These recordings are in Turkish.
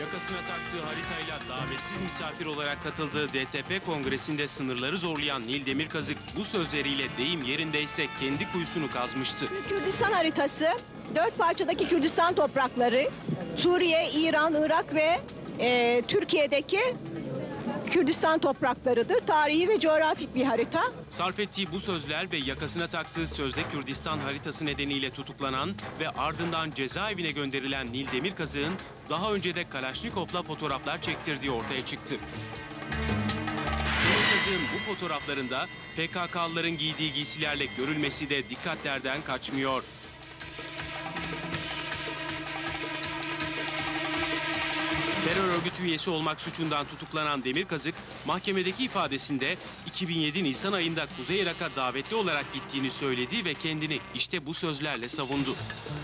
Yakasına taktığı haritayla davetsiz misafir olarak katıldığı DTP kongresinde sınırları zorlayan Nil Demirkazık bu sözleriyle deyim yerindeyse kendi kuyusunu kazmıştı. Kürdistan haritası, dört parçadaki Kürdistan toprakları, Suriye, İran, Irak ve e, Türkiye'deki Kürdistan topraklarıdır. Tarihi ve coğrafik bir harita. Sarf ettiği bu sözler ve yakasına taktığı sözde Kürdistan haritası nedeniyle tutuklanan ve ardından cezaevine gönderilen Nil Demirkazık'ın daha önce de Kalaşnikov'la fotoğraflar çektirdiği ortaya çıktı. Demirkazık'ın bu fotoğraflarında PKK'lıların giydiği giysilerle görülmesi de dikkatlerden kaçmıyor. Örgütü üyesi olmak suçundan tutuklanan Demirkazık, mahkemedeki ifadesinde 2007 Nisan ayında Kuzey Irak'a davetli olarak gittiğini söyledi ve kendini işte bu sözlerle savundu.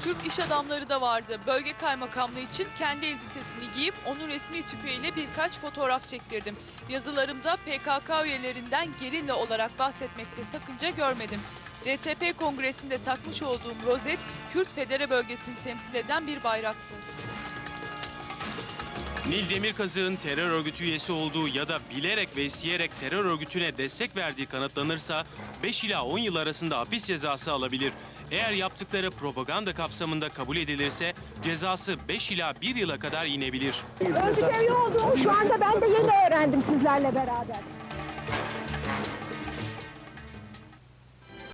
Türk iş adamları da vardı. Bölge kaymakamlığı için kendi elbisesini giyip onun resmi tüfeğiyle birkaç fotoğraf çektirdim. Yazılarımda PKK üyelerinden gerilla olarak bahsetmekte sakınca görmedim. DTP kongresinde takmış olduğum rozet, Kürt Federe bölgesini temsil eden bir bayraktı. Nil Demirkazık'ın terör örgütü üyesi olduğu ya da bilerek ve isteyerek terör örgütüne destek verdiği kanıtlanırsa 5 ila 10 yıl arasında hapis cezası alabilir. Eğer yaptıkları propaganda kapsamında kabul edilirse cezası 5 ila 1 yıla kadar inebilir. Örgüt üye olduğumu şu anda ben de yeni öğrendim sizlerle beraber.